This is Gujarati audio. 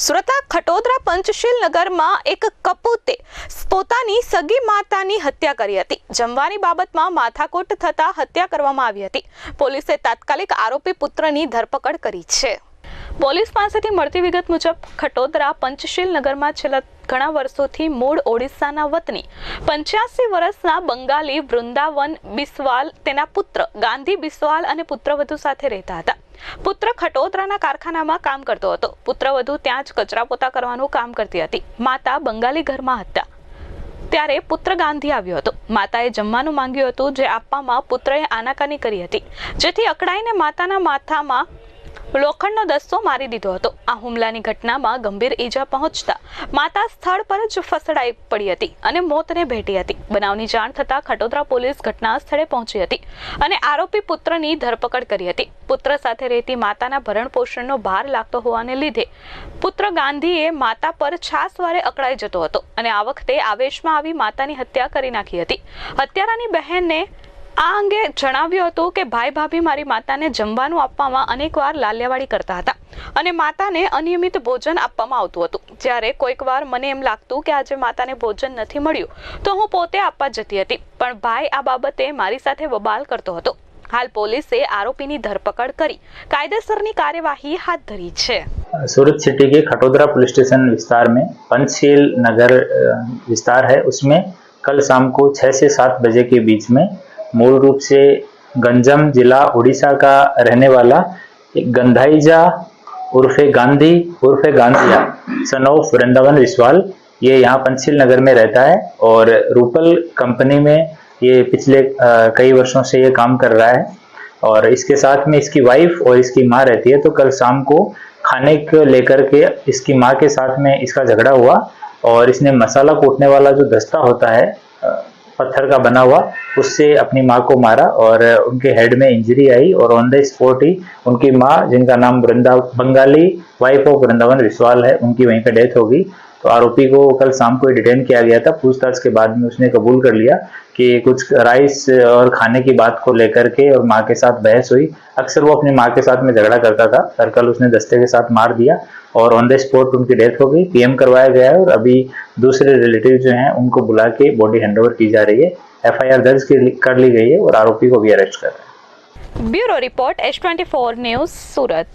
સુરતના ખટોદરા પંચશીલ નગરમાં એક કપૂતે પોતાની સગી માતાની હત્યા કરી હતી. જમવાની બાબતમાં માથાકૂટ થતા હત્યા કરવામાં આવી હતી. પોલીસે તાત્કાલિક આરોપી પુત્રની ધરપકડ કરી છે. પોલીસ પાસેથી મળતી વિગત મુજબ, ખટોદરા પંચશીલ નગરમાં છેલ્લા ઘણા વર્ષોથી મૂળ ઓડિશાના વતની પંચ્યાસી વર્ષના બંગાળી વૃંદાવન બિસ્વાલ, તેના પુત્ર ગાંધી બિસ્વાલ અને પુત્રવધુ સાથે રહેતા હતા. પુત્ર ખટોદરાના કારખાનામાં કામ કરતો હતો. પુત્રવધુ ત્યાં જ કચરા પોતા કરવાનું કામ કરતી હતી. માતા બંગાળી ઘરમાં હતા. ત્યારે પુત્ર ગાંધી આવ્યો હતો. માતાએ જમવાનું માંગ્યું હતું, જે આપવામાં પુત્રએ આનાકાની કરી હતી. જેથી અકળાઈને માતાના માથામાં લોખંડનો દસ્તો મારી દીધો હતો. આ હુમલાની ઘટનામાં ગંભીર ઈજા પહોંચતા માતા સ્થળ પર જ ફસડાઈ પડી હતી અને મોતને ભેટી હતી. બનાવની જાણ થતાં ખટોદરા પોલીસ ઘટના સ્થળે પહોંચી હતી અને આરોપી પુત્રની ધરપકડ કરી હતી. પુત્ર સાથે રહેતી માતાના ભરણ પોષણનો ભાર લાગતો હોવાને લીધે પુત્ર ગાંધીએ માતા પર છાસવારે અકળાઈ જતો હતો અને આ વખતે આવેશમાં આવી માતાની હત્યા કરી નાખી હતી. હત્યારાની બહેનને આ અંગે જણાવ્યું હતું કે ભાઈ ભાભી મારી માતાને જમવાનું આપવામાં અનેકવાર લાલ્યાવાડી કરતા હતા અને માતાને અનિયમિત ભોજન આપવામાં આવતું હતું જ્યારે કોઈક વાર મને એમ લાગતું કે આજે માતાને ભોજન નથી મળ્યું તો હું પોતે આપવા જતી હતી પણ ભાઈ આ બાબતે મારી સાથે બબાલ કરતો હતો હાલ પોલીસે આરોપીની ધરપકડ કરી કાયદેસરની કાર્યવાહી હાથ ધરી છે सूरत सिटी के खटोदरा पुलिस स्टेशन विस्तार में पंचशील नगर अ, विस्तार है उसमें कल शाम को छः से सात बजे के बीच में मूल रूप से गंजम जिला उड़ीसा का रहने वाला गंधाईजा उर्फे गांधी उर्फे गांधिया सन ऑफ़ वृंदावन विश्वाल ये यहाँ पंचशील नगर में रहता है और रूपल कंपनी में ये पिछले अ, कई वर्षों से ये काम कर रहा है। और इसके साथ में इसकी वाइफ और इसकी माँ रहती है तो कल शाम को खाने को लेकर के इसकी माँ के साथ में इसका झगड़ा हुआ और इसने मसाला कूटने वाला जो दस्ता होता है पत्थर का बना हुआ, उससे अपनी माँ को मारा और उनके हेड में इंजरी आई और ऑन द स्पॉट ही उनकी माँ, जिनका नाम वृंदा बंगाली वाइफ ऑफ़ वृंदावन विश्वाल है, उनकी वहीं पर डेथ होगी तो आरोपी को कल शाम को डिटेन किया गया था। पूछताछ के बाद में उसने कबूल कर लिया कि कुछ राइस और खाने की बात को लेकर के और माँ के साथ बहस हुई। अक्सर वो अपनी माँ के साथ में झगड़ा करता था। पर कल उसने दस्ते के साथ मार दिया और ऑन द स्पॉट उनकी डेथ हो गई। पीएम करवाया गया है और अभी दूसरे रिलेटिव जो हैं, उनको बुला के बॉडी हैंडओवर की जा रही है। एफआईआर दर्ज कर ली गई है और आरोपी को भी अरेस्ट कर रहे हैं। Bureau report H twenty news, Surat.